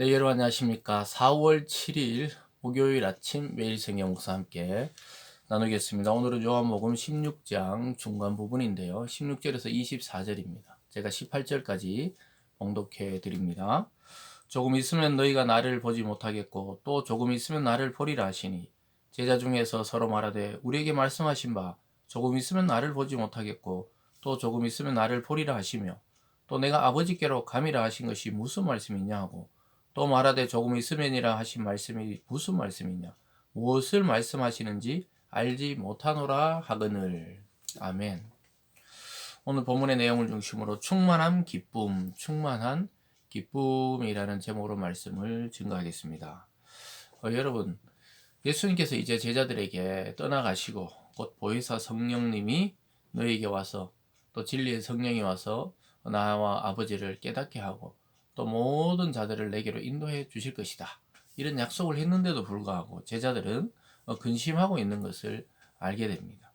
네, 여러분 안녕하십니까. 4월 7일 목요일 아침 매일 성경 목사 함께 나누겠습니다. 오늘은 요한복음 16장 중간 부분인데요. 16절에서 24절입니다. 제가 18절까지 봉독해 드립니다. 조금 있으면 너희가 나를 보지 못하겠고 또 조금 있으면 나를 보리라 하시니 제자 중에서 서로 말하되 우리에게 말씀하신 바 조금 있으면 나를 보지 못하겠고 또 조금 있으면 나를 보리라 하시며 또 내가 아버지께로 감이라 하신 것이 무슨 말씀이냐 하고 또 말하되 조금 있으면이라 하신 말씀이 무슨 말씀이냐? 무엇을 말씀하시는지 알지 못하노라 하거늘. 아멘. 오늘 본문의 내용을 중심으로 충만한 기쁨 충만한 기쁨이라는 제목으로 말씀을 증거하겠습니다. 어, 여러분 예수님께서 이제 제자들에게 떠나가시고 곧 보혜사 성령님이 너에게 와서 또 진리의 성령이 와서 나와 아버지를 깨닫게 하고 또 모든 자들을 내게로 인도해 주실 것이다. 이런 약속을 했는데도 불구하고 제자들은 어, 근심하고 있는 것을 알게 됩니다.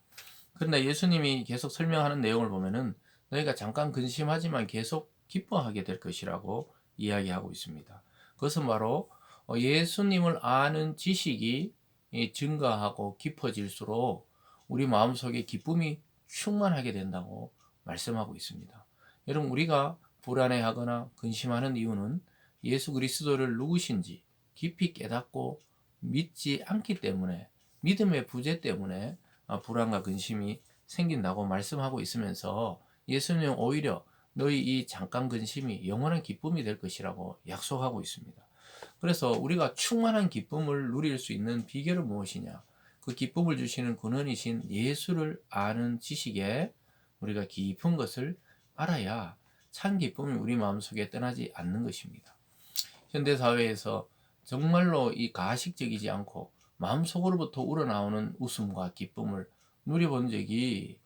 그런데 예수님이 계속 설명하는 내용을 보면은 너희가 잠깐 근심하지만 계속 기뻐하게 될 것이라고 이야기하고 있습니다. 그것은 바로 어, 예수님을 아는 지식이 증가하고 깊어질수록 우리 마음속에 기쁨이 충만하게 된다고 말씀하고 있습니다. 여러분 우리가 불안해하거나 근심하는 이유는 예수 그리스도를 누구신지 깊이 깨닫고 믿지 않기 때문에 믿음의 부재 때문에 아, 불안과 근심이 생긴다고 말씀하고 있으면서 예수님은 오히려 너희 이 잠깐 근심이 영원한 기쁨이 될 것이라고 약속하고 있습니다. 그래서 우리가 충만한 기쁨을 누릴 수 있는 비결은 무엇이냐? 그 기쁨을 주시는 근원이신 예수를 아는 지식에 우리가 깊은 것을 알아야 참 기쁨이 우리 마음속에 떠나지 않는 것입니다. 현대 사회에서 정말로 이 가식적이지 않고 마음속으로부터 우러나오는 웃음과 기쁨을 누려본 적이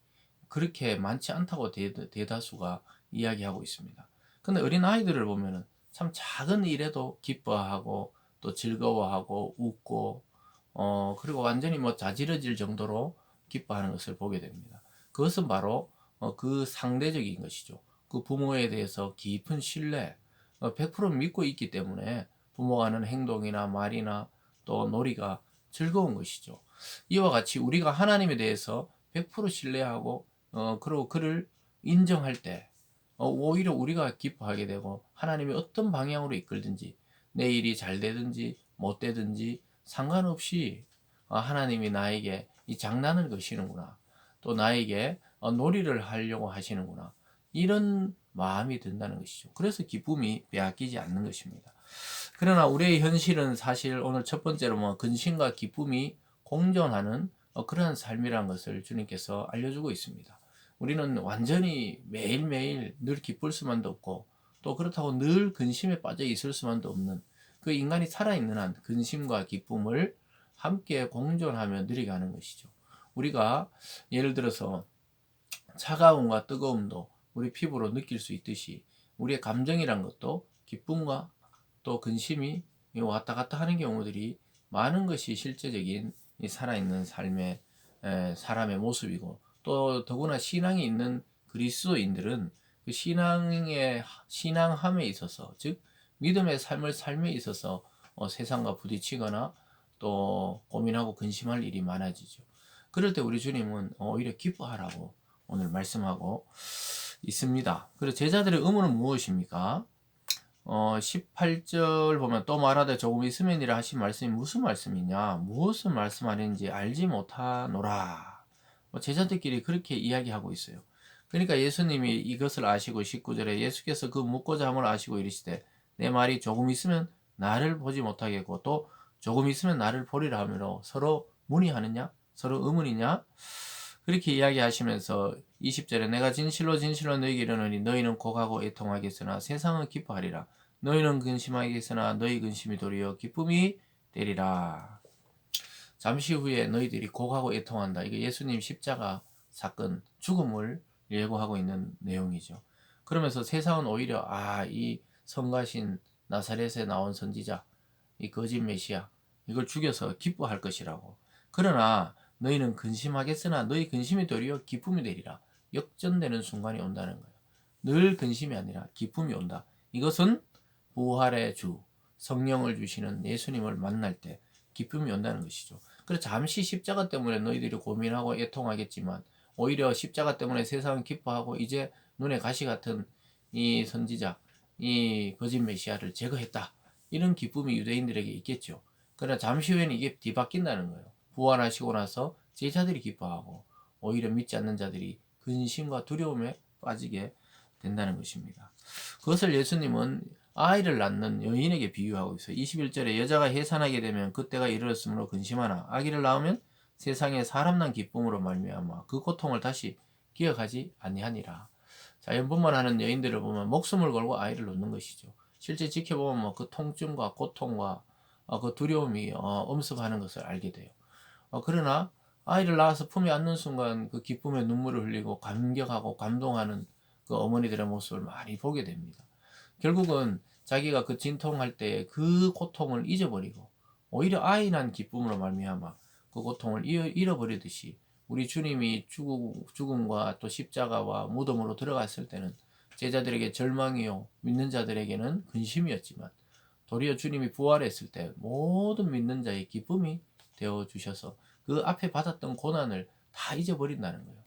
그렇게 많지 않다고 대다수가 이야기하고 있습니다. 근데 어린 아이들을 보면은 참 작은 일에도 기뻐하고 또 즐거워하고 웃고 어 그리고 완전히 뭐 자지러질 정도로 기뻐하는 것을 보게 됩니다. 그것은 바로 어, 그 상대적인 것이죠. 그 부모에 대해서 깊은 신뢰, 100% 어, 믿고 있기 때문에 부모가 하는 행동이나 말이나 또 놀이가 즐거운 것이죠. 이와 같이 우리가 하나님에 대해서 100% 신뢰하고 어 그리고 그를 인정할 때 어, 오히려 우리가 기뻐하게 되고 하나님이 어떤 방향으로 이끌든지 내 일이 잘 되든지 못 되든지 상관없이 어, 하나님이 나에게 이 장난을 거시는구나 또 나에게 어, 놀이를 하려고 하시는구나 이런 마음이 든다는 것이죠. 그래서 기쁨이 빼앗기지 않는 것입니다. 그러나 우리의 현실은 사실 오늘 첫 번째로 뭐 근심과 기쁨이 공존하는 어, 그러한 삶이라는 것을 주님께서 알려주고 있습니다. 우리는 완전히 매일매일 늘 기쁠 수만도 없고 또 그렇다고 늘 근심에 빠져 있을 수만도 없는 그 인간이 살아있는 한 근심과 기쁨을 함께 공존하며 누리게 하는 것이죠. 우리가 예를 들어서 차가움과 뜨거움도 우리 피부로 느낄 수 있듯이 우리의 감정이란 것도 기쁨과 또 근심이 왔다 갔다 하는 경우들이 많은 것이 실제적인 살아있는 삶의 사람의 모습이고 또 더구나 신앙이 있는 그리스도인들은 그 신앙의 신앙함에 있어서 즉 믿음의 삶을 삶에 있어서 어, 세상과 부딪히거나 또 고민하고 근심할 일이 많아지죠. 그럴 때 우리 주님은 오히려 기뻐하라고 오늘 말씀하고 있습니다. 그리고 제자들의 의무는 무엇입니까? 어, 18절 보면 또 말하되 조금 있으면이라 하신 말씀이 무슨 말씀이냐? 무엇을 말씀하는지 알지 못하노라. 뭐 제자들끼리 그렇게 이야기하고 있어요. 그러니까 예수님이 이것을 아시고 19절에 예수께서 그 묻고자 함을 아시고 이르시되 내 말이 조금 있으면 나를 보지 못하겠고 또 조금 있으면 나를 보리라 하므로 서로 문의하느냐? 서로 의문이냐? 그렇게 이야기하시면서 20절에 내가 진실로 진실로 너희에게 이르노니 너희는 곡하고 애통하겠으나 세상은 기뻐하리라. 너희는 근심하겠으나 너희 근심이 도리어 기쁨이 되리라. 잠시 후에 너희들이 곡하고 애통한다. 이게 예수님 십자가 사건 죽음을 예고하고 있는 내용이죠. 그러면서 세상은 오히려 아 이 성가신 나사렛에 나온 선지자 이 거짓 메시아 이걸 죽여서 기뻐할 것이라고. 그러나 너희는 근심하겠으나 너희 근심이 도리어 기쁨이 되리라. 역전되는 순간이 온다는 거예요. 늘 근심이 아니라 기쁨이 온다. 이것은 부활의 주, 성령을 주시는 예수님을 만날 때 기쁨이 온다는 것이죠. 그래서 잠시 십자가 때문에 너희들이 고민하고 애통하겠지만 오히려 십자가 때문에 세상은 기뻐하고 이제 눈에 가시 같은 이 선지자, 이 거짓 메시아를 제거했다. 이런 기쁨이 유대인들에게 있겠죠. 그러나 잠시 후에는 이게 뒤바뀐다는 거예요. 부활하시고 나서 제자들이 기뻐하고 오히려 믿지 않는 자들이 근심과 두려움에 빠지게 된다는 것입니다. 그것을 예수님은 아이를 낳는 여인에게 비유하고 있어요. 21절에 여자가 해산하게 되면 그때가 이르렀으므로 근심하나 아기를 낳으면 세상에 사람 난 기쁨으로 말미암아 그 고통을 다시 기억하지 아니하니라. 자 연분만 하는 여인들을 보면 목숨을 걸고 아이를 놓는 것이죠. 실제 지켜보면 뭐그 통증과 고통과 어, 그 두려움이 어, 엄습하는 것을 알게 돼요. 어, 그러나 아이를 낳아서 품에 안는 순간 그 기쁨의 눈물을 흘리고 감격하고 감동하는 그 어머니들의 모습을 많이 보게 됩니다. 결국은 자기가 그 진통할 때 그 고통을 잊어버리고 오히려 아이 난 기쁨으로 말미암아 그 고통을 잃어버리듯이 우리 주님이 죽음과 또 십자가와 무덤으로 들어갔을 때는 제자들에게 절망이요 믿는 자들에게는 근심이었지만 도리어 주님이 부활했을 때 모든 믿는 자의 기쁨이 되어 주셔서 그 앞에 받았던 고난을 다 잊어버린다는 거예요.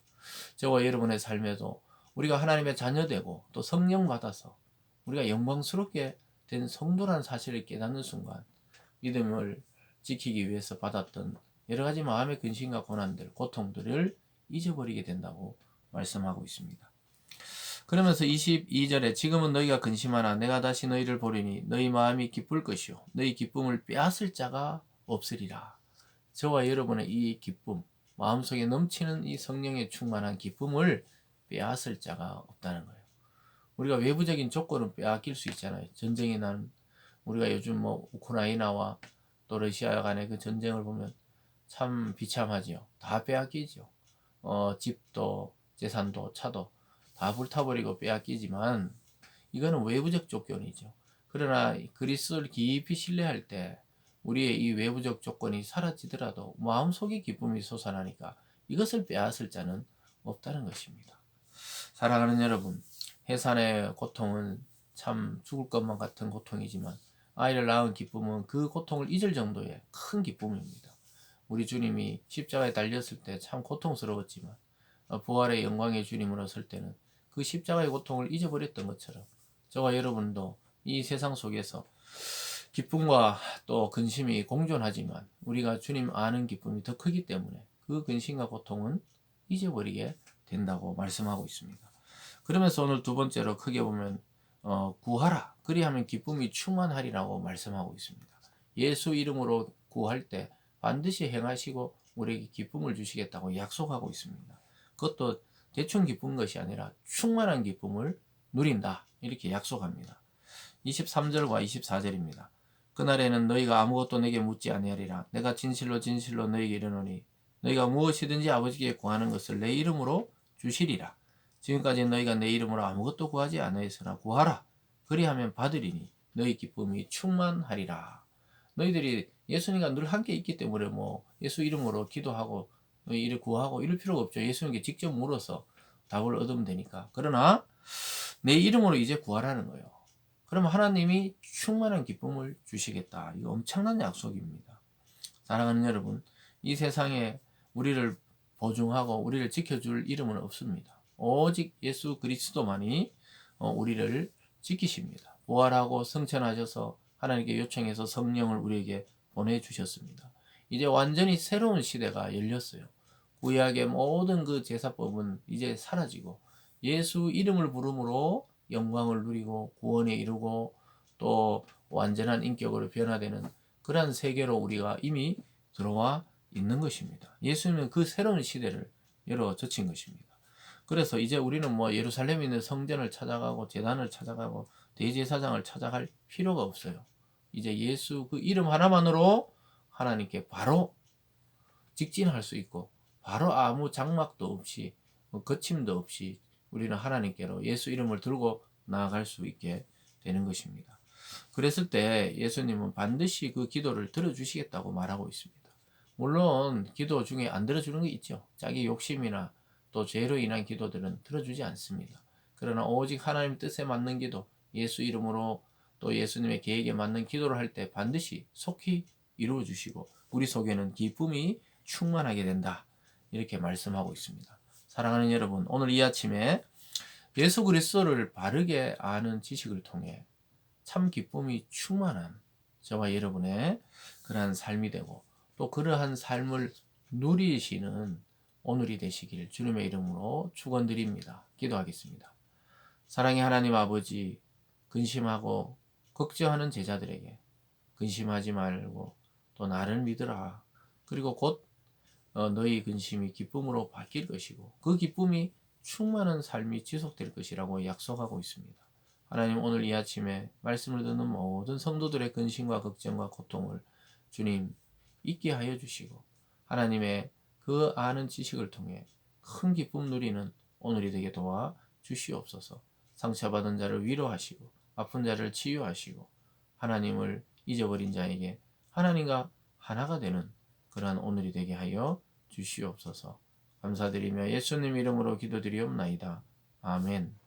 저와 여러분의 삶에도 우리가 하나님의 자녀되고 또 성령 받아서 우리가 영광스럽게 된 성도라는 사실을 깨닫는 순간 믿음을 지키기 위해서 받았던 여러 가지 마음의 근심과 고난들, 고통들을 잊어버리게 된다고 말씀하고 있습니다. 그러면서 22절에 지금은 너희가 근심하나 내가 다시 너희를 보리니 너희 마음이 기쁠 것이요 너희 기쁨을 빼앗을 자가 없으리라. 저와 여러분의 이 기쁨, 마음속에 넘치는 이 성령의 충만한 기쁨을 빼앗을 자가 없다는 거예요. 우리가 외부적인 조건은 빼앗길 수 있잖아요. 전쟁이 난 우리가 요즘 뭐 우크라이나와 또 러시아 간의 그 전쟁을 보면 참 비참하지요. 다 빼앗기죠. 어, 집도 재산도 차도 다 불타버리고 빼앗기지만 이거는 외부적 조건이죠. 그러나 그리스도를 깊이 신뢰할 때 우리의 이 외부적 조건이 사라지더라도 마음속에 기쁨이 솟아나니까 이것을 빼앗을 자는 없다는 것입니다. 사랑하는 여러분, 해산의 고통은 참 죽을 것만 같은 고통이지만 아이를 낳은 기쁨은 그 고통을 잊을 정도의 큰 기쁨입니다. 우리 주님이 십자가에 달렸을 때 참 고통스러웠지만 어, 부활의 영광의 주님으로 설 때는 그 십자가의 고통을 잊어버렸던 것처럼 저와 여러분도 이 세상 속에서 기쁨과 또 근심이 공존하지만 우리가 주님 아는 기쁨이 더 크기 때문에 그 근심과 고통은 잊어버리게 된다고 말씀하고 있습니다. 그러면서 오늘 두 번째로 크게 보면 어, 구하라 그리하면 기쁨이 충만하리라고 말씀하고 있습니다. 예수 이름으로 구할 때 반드시 행하시고 우리에게 기쁨을 주시겠다고 약속하고 있습니다. 그것도 대충 기쁜 것이 아니라 충만한 기쁨을 누린다. 이렇게 약속합니다. 23절과 24절입니다. 그날에는 너희가 아무것도 내게 묻지 아니하리라. 내가 진실로 진실로 너희에게 이르노니 너희가 무엇이든지 아버지께 구하는 것을 내 이름으로 주시리라. 지금까지 너희가 내 이름으로 아무것도 구하지 아니하였으나 구하라. 그리하면 받으리니 너희 기쁨이 충만하리라. 너희들이 예수님과 늘 함께 있기 때문에 뭐 예수 이름으로 기도하고 이를 구하고 이럴 필요가 없죠. 예수님께 직접 물어서 답을 얻으면 되니까. 그러나 내 이름으로 이제 구하라는 거예요. 그러면 하나님이 충만한 기쁨을 주시겠다. 이거 엄청난 약속입니다. 사랑하는 여러분, 이 세상에 우리를 보증하고 우리를 지켜줄 이름은 없습니다. 오직 예수 그리스도만이 어, 우리를 지키십니다. 부활하고 성천하셔서 하나님께 요청해서 성령을 우리에게 보내주셨습니다. 이제 완전히 새로운 시대가 열렸어요. 구약의 모든 그 제사법은 이제 사라지고 예수 이름을 부름으로 영광을 누리고 구원에 이르고 또 완전한 인격으로 변화되는 그러한 세계로 우리가 이미 들어와 있는 것입니다. 예수님은 그 새로운 시대를 열어 젖힌 것입니다. 그래서 이제 우리는 뭐 예루살렘에 있는 성전을 찾아가고 재단을 찾아가고 대제사장을 찾아갈 필요가 없어요. 이제 예수 그 이름 하나만으로 하나님께 바로 직진할 수 있고 바로 아무 장막도 없이 뭐 거침도 없이 우리는 하나님께로 예수 이름을 들고 나아갈 수 있게 되는 것입니다. 그랬을 때 예수님은 반드시 그 기도를 들어주시겠다고 말하고 있습니다. 물론 기도 중에 안 들어주는 게 있죠. 자기 욕심이나 또 죄로 인한 기도들은 들어주지 않습니다. 그러나 오직 하나님 뜻에 맞는 기도, 예수 이름으로 또 예수님의 계획에 맞는 기도를 할 때 반드시 속히 이루어 주시고 우리 속에는 기쁨이 충만하게 된다. 이렇게 말씀하고 있습니다. 사랑하는 여러분, 오늘 이 아침에 예수 그리스도를 바르게 아는 지식을 통해 참 기쁨이 충만한 저와 여러분의 그러한 삶이 되고 또 그러한 삶을 누리시는 오늘이 되시길 주님의 이름으로 축원드립니다. 기도하겠습니다. 사랑의 하나님 아버지 근심하고 걱정하는 제자들에게 근심하지 말고 또 나를 믿으라. 그리고 곧 어, 너희 근심이 기쁨으로 바뀔 것이고 그 기쁨이 충만한 삶이 지속될 것이라고 약속하고 있습니다. 하나님 오늘 이 아침에 말씀을 듣는 모든 성도들의 근심과 걱정과 고통을 주님 잊게 하여 주시고 하나님의 그 아는 지식을 통해 큰 기쁨 누리는 오늘이 되게 도와 주시옵소서. 상처받은 자를 위로하시고 아픈 자를 치유하시고 하나님을 잊어버린 자에게 하나님과 하나가 되는 그러한 오늘이 되게 하여 주시옵소서. 감사드리며 예수님 이름으로 기도드리옵나이다. 아멘.